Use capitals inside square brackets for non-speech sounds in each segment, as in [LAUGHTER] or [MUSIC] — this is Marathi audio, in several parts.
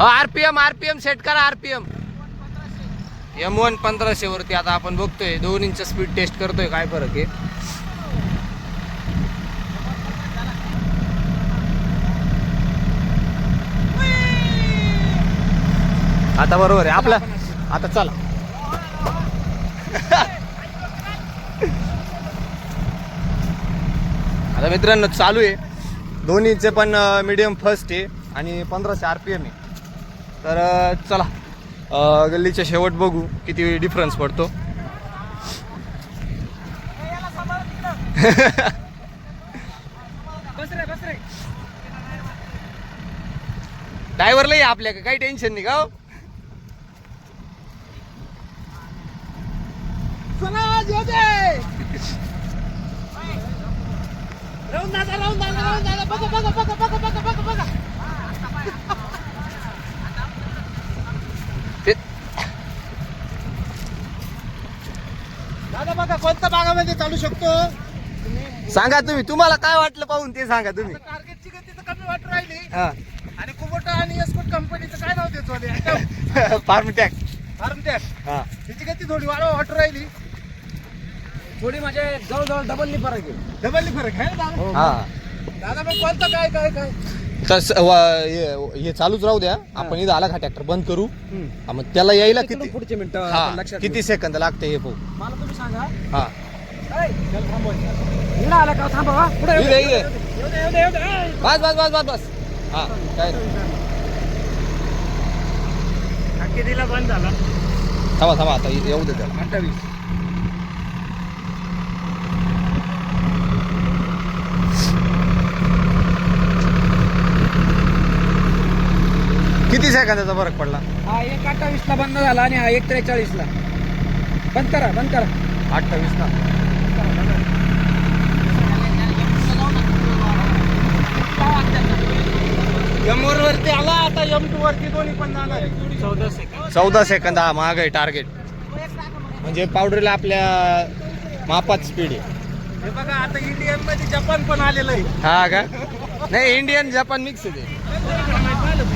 आरपीएम आरपीएम सेट करा आरपीएम एम वन पंधराशे वरती आता आपण बघतोय. दोन्हींचा स्पीड टेस्ट करतोय. काय फरक आहे? आता बरोबर आहे. आपला आता चला. आता मित्रांनो चालू आहे. दोन्हीचे पण मीडियम फर्स्ट आहे आणि पंधराशे आर पी एम आहे. तर चला. गल्लीच्या शेवट बघू किती डिफरन्स पडतो. ड्रायव्हरलाही आपल्या काही टेन्शन नाही का हो? ते- दादा बघा भागामध्ये चालू शकतो. सांगा तुम्ही तुम्हाला काय वाटलं पाहून ते सांगा तुम्ही. टार्गेटची गती तर कमी वाटू राहिली. हा. आणि कुबोटा आणि एस्कोट कंपनीचं काय नाव देतो फार्म टॅक फार्मटॅक हा. त्याची गती थोडी वाढवा वाटू राहिली. थोडी म्हणजे जवळजवळ डबलनी फरक आहे. डबल फरक आहे ना दादा? हा. दादा मग कोणतं काय काय काय? तर स- वा- हे हे चालूच राहू द्या. आपण इथं आला का ट्रॅक्टर बंद करू. हा, मग त्याला यायला किती पुढचे मिनिटं हा लक्षात किती सेकंद लागते हे पाहू. मला तुम्ही सांगा. हा. इकडं आला का थांबा. पुढे इकडे. येऊ दे, येऊ. बस बस बस बस बस. हा काय कितीला बंद झाला. थांबा थांबा आता येऊ दे त्याला. अठ्ठावीस. किती सेकंदाचा फरक पडला? हा एक अठ्ठावीस ला बंद झाला आणि हा एक त्रेचाळीस ला बंद करा बंद करा. अठ्ठावीस ना एम वर वरती आला आता एम टू वरती दोन्ही पण जाणार चौदा सेकंड चौदा सेकंद हा महाग आहे टार्गेट म्हणजे पावडरला आपल्या मापात स्पीड आहे. हे बघा आता इंडियनमध्ये जपान पण आलेलं आहे. हा का? नाही इंडियन जपान मिक्स आहे.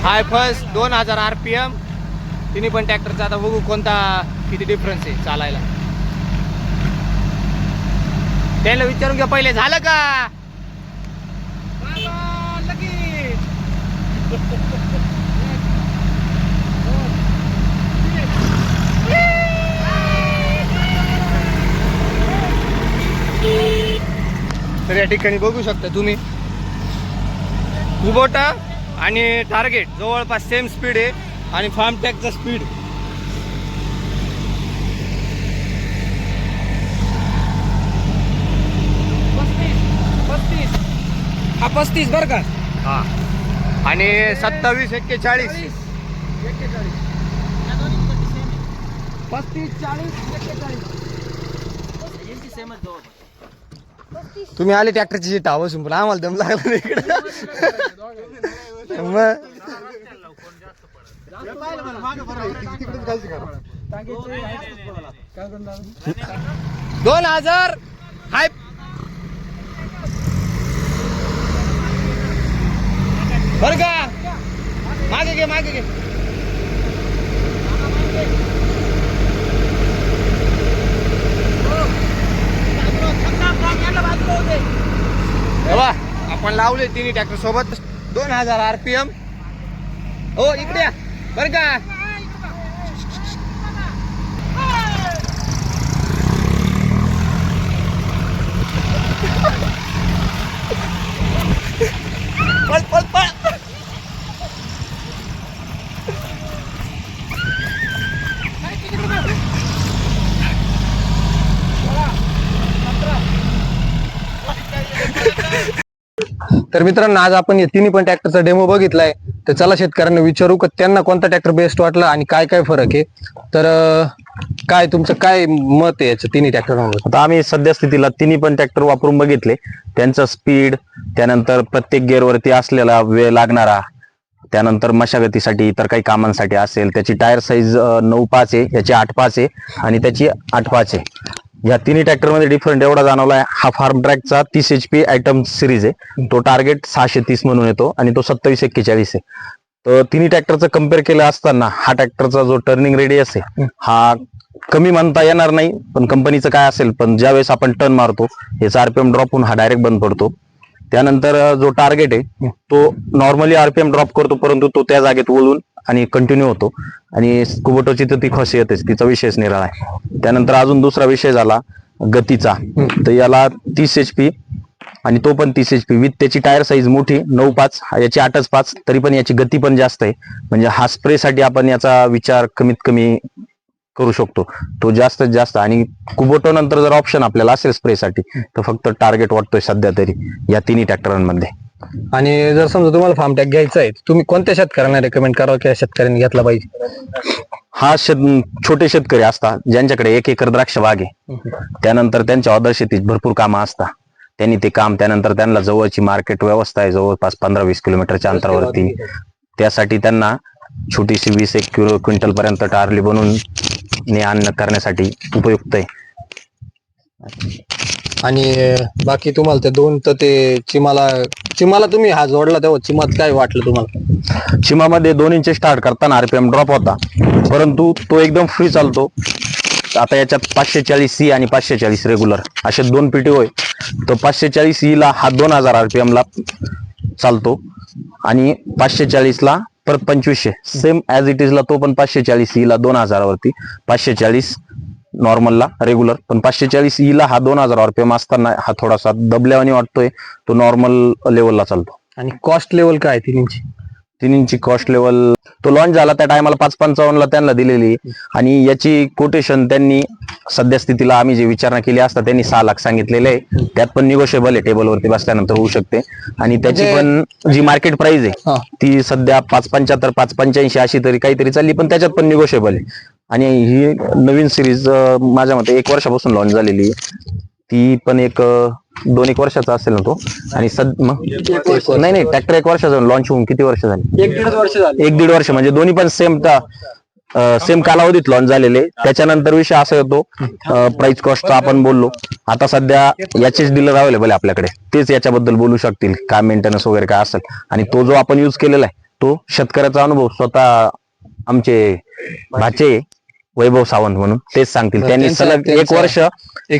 हाय फर्स्ट दोन हजार आर पी एम तिन्ही पण ट्रॅक्टरचा आता बघू कोणता किती डिफरन्स आहे चालायला. त्याला विचारून घ्या पहिले झालं का बाबा, लगेच. तर या ठिकाणी बघू शकता तुम्ही. कुबोटा आणि टार्गेट जवळपास सेम स्पीड आहे आणि फार्म टॅकचा स्पीड हा पस्तीस बरं का? हा. आणि सत्तावीस एक्केचाळीस. पस्तीस चाळीस एक्केचाळीस. तुम्ही आले ट्रॅक्टरची सीट बसून पण आम्हाला दम लागला इकडे. मग? दोन हजार. हाय. बर का? मागे घे मागे घे. बाबा आपण लावले तिन्ही ट्रॅक्टर सोबत. दोन हजार आरपीएम. हो इकडे बर का? पल पल तर मित्रांनो आज आपण या तिन्ही पण ट्रॅक्टरचा डेमो बघितलाय. तर चला शेतकऱ्यांना विचारू का त्यांना कोणता ट्रॅक्टर बेस्ट वाटला आणि काय काय फरक आहे? तर काय तुमचं काय मत आहे याचं तिन्ही ट्रॅक्टर आता आम्ही सध्या स्थितीला तिन्ही पण ट्रॅक्टर वापरून बघितले. त्यांचा स्पीड त्यानंतर प्रत्येक गेअरवरती असलेला वेळ लागणारा त्यानंतर मशागतीसाठी इतर काही कामांसाठी असेल त्याची टायर साईज नऊ पाच आहे याची आठ पाच आहे आणि त्याची आठ पाच आहे. या तिन्ही ट्रॅक्टरमध्ये डिफरंट एवढा जाणवला आहे हा फार्म ट्रॅकचा तीस एच पी आयटम सिरीज आहे. तो टार्गेट सहाशे तीस म्हणून येतो आणि तो सत्तावीस एक्केचाळीस आहे. तर तिन्ही ट्रॅक्टरचं कंपेअर केलं असताना हा ट्रॅक्टरचा जो टर्निंग रेडियस आहे हा कमी म्हणता येणार नाही पण कंपनीचं काय असेल पण ज्यावेळेस आपण टर्न मारतो याचा आरपीएम ड्रॉप होऊन हा डायरेक्ट बंद पडतो. त्यानंतर जो टार्गेट आहे तो नॉर्मली आरपीएम ड्रॉप करतो परंतु तो त्या जागेत वळून आणि कंटिन्यू होतो. आणि कुबोटोची तर ती खासियतच तिचा विषयच निराळा आहे. त्यानंतर अजून दुसरा विषय झाला गतीचा. तर याला तीस एच पी आणि तो पण तीस एच पी विथ त्याची टायर साईज मोठी नऊ पाच याची आठच पाच तरी पण याची गती पण जास्त आहे. म्हणजे हा स्प्रेसाठी आपण याचा विचार कमीत कमी करू शकतो. तो जास्तीत जास्त. आणि कुबोटो नंतर जर ऑप्शन आपल्याला असेल स्प्रेसाठी तर फक्त टार्गेट वाटतोय सध्या तरी या तिन्ही ट्रॅक्टरांमध्ये आणि जर समजा तुम्हाला फार्म टॅग घ्यायचा आहे तुम्ही कोणत्या शेतकऱ्यांना रेकमेंड कराल की या शेतकऱ्यांनी घेतला पाहिजे? हा शेत छोटे शेतकरी असतात ज्यांच्याकडे एक एकर द्राक्ष बाग आहे. त्यानंतर त्यांच्या ऑदर शेतीत भरपूर कामं असतात. त्यांनी ते काम त्यानंतर त्यांना जवळची मार्केट व्यवस्था आहे जवळपास पंधरा वीस किलोमीटरच्या अंतरावरती. त्यासाठी त्यांना छोटीशी वीस एक किलो क्विंटल पर्यंत टारली बनवून ने अन्न करण्यासाठी उपयुक्त आहे. आणि बाकी तुम्हाला ते दोन तर ते चिमाला चिमाला तुम्ही हा जोडला तेव्हा चिमात काय वाटलं तुम्हाला? चिमामध्ये दोन इंच स्टार्ट करताना आरपीएम ड्रॉप होता. परंतु तो एकदम फ्री चालतो. आता याच्यात पाचशे चाळीस सी आणि पाचशे चाळीस रेग्युलर असे दोन पीटी होय तो पाचशे चाळीस E ला हा दोन हजार आरपीएम ला चालतो. आणि पाचशे चाळीस ला परत पंचवीसशे. सेम ऍज इट इज ला तो पण पाचशे चाळीस E ला दोन हजारावरती. पाचशे चाळीस नॉर्मलला रेग्युलर पण पाचशे चाळीस E ला हा दोन हजार आरपीएम असताना हा थोडासा दबल्यावानी वाटतोय. तो नॉर्मल लेवलला चालतो. आणि कॉस्ट लेवल काय आहे तिन्हीची? तीन इंची कॉस्ट लेवल तो लॉन्च झाला त्या टायमाला पाच पंचावन्नला त्यांना दिलेली. आणि याची कोटेशन त्यांनी सध्या स्थितीला आम्ही जे विचारणा केली असता त्यांनी सहा लाख सांगितलेले आहे. त्यात पण निगोशिएबल आहे टेबलवरती बसल्यानंतर होऊ शकते. आणि त्याची पण जी मार्केट प्राइस. आहे ती सध्या पाच पंच्याहत्तर पाच पंच्याऐंशी अशी तरी काहीतरी चालली पण त्याच्यात पण निगोशिएबल आहे. आणि ही नवीन सिरीज माझ्या मते एक वर्षापासून लॉन्च झालेली आहे. ती पण एक दोन एक वर्षाचा असेल ना तो. आणि सद मग नाही नाही ट्रॅक्टर एक वर्षाचा लॉन्च होऊन किती वर्ष झाली? एक दीड वर्ष झाले. एक दीड वर्ष म्हणजे दोन्ही पण सेम सेम कालावधीत लॉन्च झालेले. त्याच्यानंतर विषय असा येतो प्राइस कॉस्टचा आपण बोललो. आता सध्या याचेच डीलर अवेलेबल आहे आपल्याकडे. तेच याच्याबद्दल बोलू शकतील काय मेंटेनन्स वगैरे काय असेल. आणि तो जो आपण युज केलेला आहे तो शेतकऱ्याचा अनुभव स्वतः आमचे भाचे वैभव सावंत म्हणून तेच सांगतील. त्यांनी त्यांचा- सलग एक त्यांचा वर्ष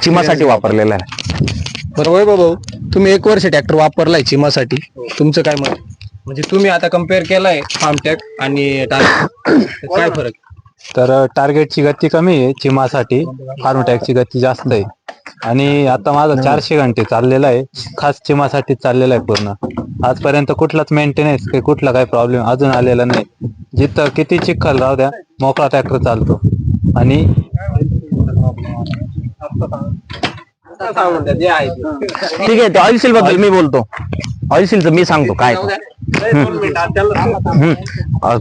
चिमासाठी वापरलेला आहे. बरं वैभव भाऊ तुम्ही एक वर्ष ट्रॅक्टर वापरलाय चिमासाठी. तुमचं काय मत? म्हणजे तुम्ही आता कंपेअर केलाय फार्म टॅग आणि टार्गेट [COUGHS] काय फरक? तर टार्गेटची गती कमी आहे चिमासाठी. फार्मटॅकची गती जास्त आहे. आणि आता माझा चारशे घंटे चाललेला आहे. खास चिमासाठी चाललेला आहे पूर्ण. आजपर्यंत कुठलाच मेंटेनन्स काही कुठला काही प्रॉब्लेम अजून आलेला नाही. जिथं किती चिखल राहू द्या मोकळा ट्रॅक्टर चालतो. आणि ठीक आहे ते ऑइल सील बद्दल मी बोलतो ऑइल सीलचं मी सांगतो काय. हम्म.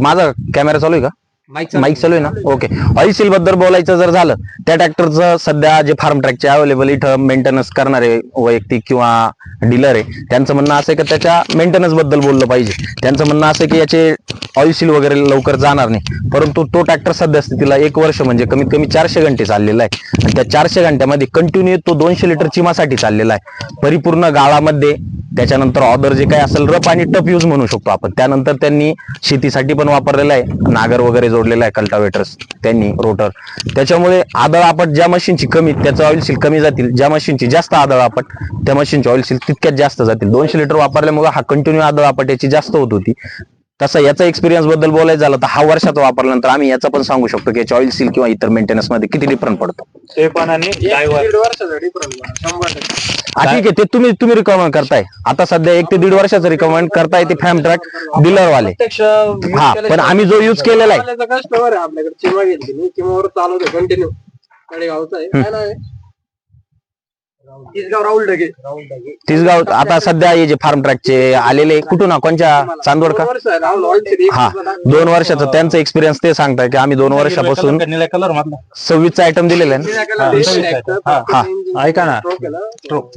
माझा कॅमेरा चालू आहे का माईक चालू आहे. ना? ओके ऑइल सील बद्दल बोलायचं जर झालं त्या ट्रॅक्टरचं सध्या जे फार्म ट्रॅकचे अवेलेबल इथं मेंटेनन्स करणारे वैयक्तिक किंवा डीलर आहे त्यांचं म्हणणं असं आहे की त्याच्या मेंटेनन्सबद्दल बोललं पाहिजे. त्यांचं म्हणणं असं आहे की याचे ऑइल सील वगैरे लवकर जाणार नाही. परंतु तो ट्रॅक्टर सध्या स्थितीला एक वर्ष म्हणजे कमीत कमी चारशे घंटे चाललेला आहे. आणि त्या चारशे घंट्यामध्ये कंटिन्यू तो दोनशे लिटर चिमासाठी चाललेला आहे. परिपूर्ण गाळामध्ये त्याच्यानंतर ऑदर जे काही असेल रफ आणि टफ यूज म्हणू शकतो आपण. त्यानंतर त्यांनी शेतीसाठी पण वापरलेला आहे. नागर वगैरे जोडलेला आहे कल्टावेटर्स त्यांनी रोटर त्याच्यामुळे आदळ आपण ज्या मशीनची कमी त्याचं ऑइल सील कमी जातील. ज्या मशीनची जास्त आदळ आपट त्या मशीनची ऑइल सील तितक्यात जास्त जातील. दोनशे लिटर वापरल्यामुळे हा कंटिन्यू आदळ आपट याची जास्त होत होती. तसं याचा एक्सपिरियन्सबद्दल बोलायचं झालं तर हा वर्षाचा वापरल्यानंतर आम्ही याचा पण सांगू शकतो की याची ऑइल सील किंवा इतर मेंटेनन्समध्ये किती डिफरंट पडतो. ते पण आणि दीड वर्षाचा डिफरन्स शंभर टक्के. हा, ठीक आहे. ते तुम्ही तुम्ही रिकमेंड करताय. आता सध्या एक ते दीड वर्षाचं रिकमेंड करताय ते फॅम ट्रॅक डीलर वाले प्रत्यक्ष हा पण आम्ही जो यूज केलेला आहे. कस्टमर आहे आपल्याकडे चिमा घेतली मी चिमावर चालवतो कंटिन्यू गावचा आहे. काय नाव आहे तिसगाव राहुल ढगे. राहुल ढगे तिसगाव आता सध्या हे जे फार्म ट्रॅकचे आलेले कुठून कोणच्या? चांदोड का दोन वर्ष आहे, राहुल ऑइल हा. दोन वर्षाचं त्यांचं एक्सपिरियन्स ते सांगताय की आम्ही दोन वर्षापासून निळ्या कलर मधला. सव्वीसचा आयटम दिलेला आहे ना? हा. ऐका ना.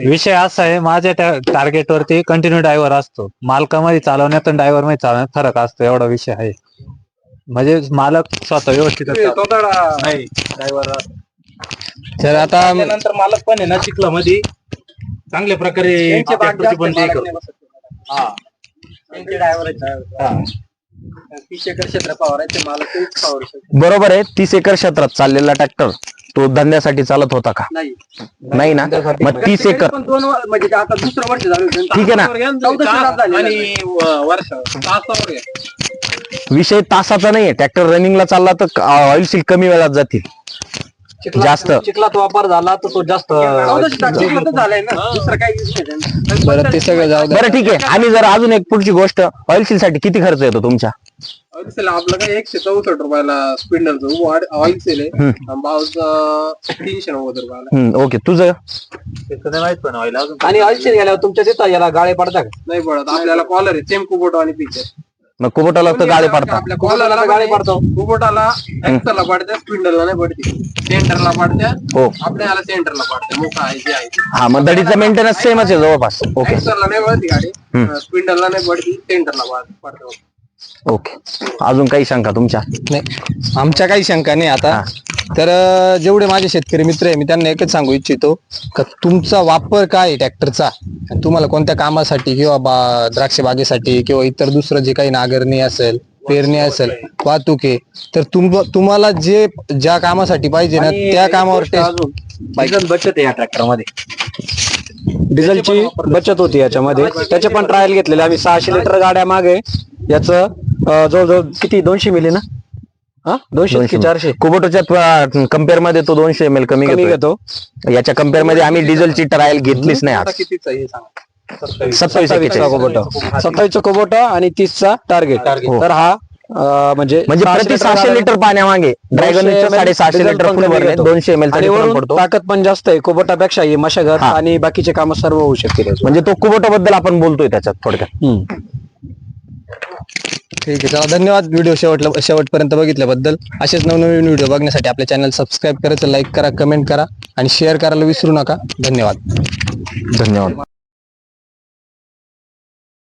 विषय असा आहे माझ्या टार्गेट वरती कंटिन्यू ड्रायव्हर असतो. मालकामध्ये चालवण्यात आणि ड्रायव्हरमध्ये चालवण्यात फरक असतो एवढा विषय आहे. म्हणजे मालक स्वतः व्यवस्थित नाही ड्रायव्हर तर आता त्यानंतर मालक पण आहे ना चिखला मध्ये चांगल्या प्रकारे करतो. तीस एकर क्षेत्र तेच शकतो बरोबर आहे तीस एकर क्षेत्रात चाललेला ट्रॅक्टर तो धंद्यासाठी चालत होता का? नाही. नाही ना? मग तीस एकर. पण दोन वर- म्हणजे आता दुसरं वर्ष झालं. ठीक आहे ना. चौदा शेतात झालेलं आहे. वर्ष तासावर. विषय तासाचा नाहीये ट्रॅक्टर रनिंगला चालला तर ऑइल सील कमी वेळात जातील. जास्त. चिखलात वापर झाला तर तो जास्त झालंय ना. दुसरं काही. बरं ते सगळं जाऊ बरं ठीक आहे. आणि जर अजून एक पुढची गोष्ट. ऑइल सील साठी किती खर्च येतो तुमच्या? ऑइल सेल आपलं काय एकशे चौसष्ट रुपयाला स्पिंडलचं ऑइल सेल आहे. भावचं तीनशे नव्वद रुपयाला. हम्म, ओके. तुझं? आणि अडचण गेल्यावर तुमच्या तिथं याला गाळे पडतात? नाही पडत. आपल्याला कॉलर आहे. सेम कुबोटो आणि पिक्चर मग कुबोटाला तर गाळे पडतात आपल्या कॉलरला गाडी पडतो? कुबोटाला ऍक्सरला पडत्या स्पिंडलला नाही पडते. सेंटरला पडत्या हो. आपल्याला सेंटरला पडते. मोठा आहे जे आहे. हा मग दडीचा मेंटेनन्स सेमच आहे जवळपास. ओके ऍक्सरला नाही पडती गाडी. स्पिंडलला नाही पडती सेंटरला पडते. ओके अजून काही शंका तुमच्या? नाही. आमच्या काही शंका नाही आता. तर अं, जेवढे माझे शेतकरी मित्र आहे मी त्यांना एकच सांगू इच्छितो का तुमचा वापर काय आहे ट्रॅक्टरचा? तुम्हाला कोणत्या कामासाठी किंवा बा द्राक्ष बागेसाठी किंवा इतर दुसरं जे काही नागरणी असेल पेरणी असेल वाहतूक आहे तर तुम तुम्हाला जे ज्या कामासाठी पाहिजे ना त्या कामावर डिझेल बचत आहे या ट्रॅक्टरमध्ये डिझेलची बचत होती याच्यामध्ये. त्याचे पण ट्रायल घेतलेले. आम्ही सहाशे लिटर गाड्या मागे याच जवळजवळ किती? दोनशे मिली ना? दोनशे की चारशे? कुबोटोच्या कंपेअरमध्ये तो दोनशे एम एल कमी कमी घेतो. याच्या कंपेअरमध्ये आम्ही डिझेलची ट्रायल घेतलीच नाही हे सत्तावीस. कोबोटा सत्तावीसचा कोबोटा आणि तीसचा टार्गेट तर हा म्हणजे म्हणजे प्रति लिटर सहाशे लिटर पाण्यामागे. ड्रॅगन साडेसहाशे लिटर फुल भरले. दोनशे एम एल ताकद पण जास्त आहे. कोबोटापेक्षा ही मशागत हा. आणि बाकीचे काम सर्व होऊ शकतील. म्हणजे तो कुबोटा बद्दल आपण बोलतोय त्याच्यात थोडक्यात. ठीक आहे चला धन्यवाद. व्हिडिओ शेवटला शेवटपर्यंत बघितल्याबद्दल. असेच नवनवीन व्हिडिओ बघण्यासाठी आपल्या चॅनल सबस्क्राईब करायचं लाईक करा कमेंट करा आणि शेअर करायला विसरू नका. धन्यवाद. धन्यवाद.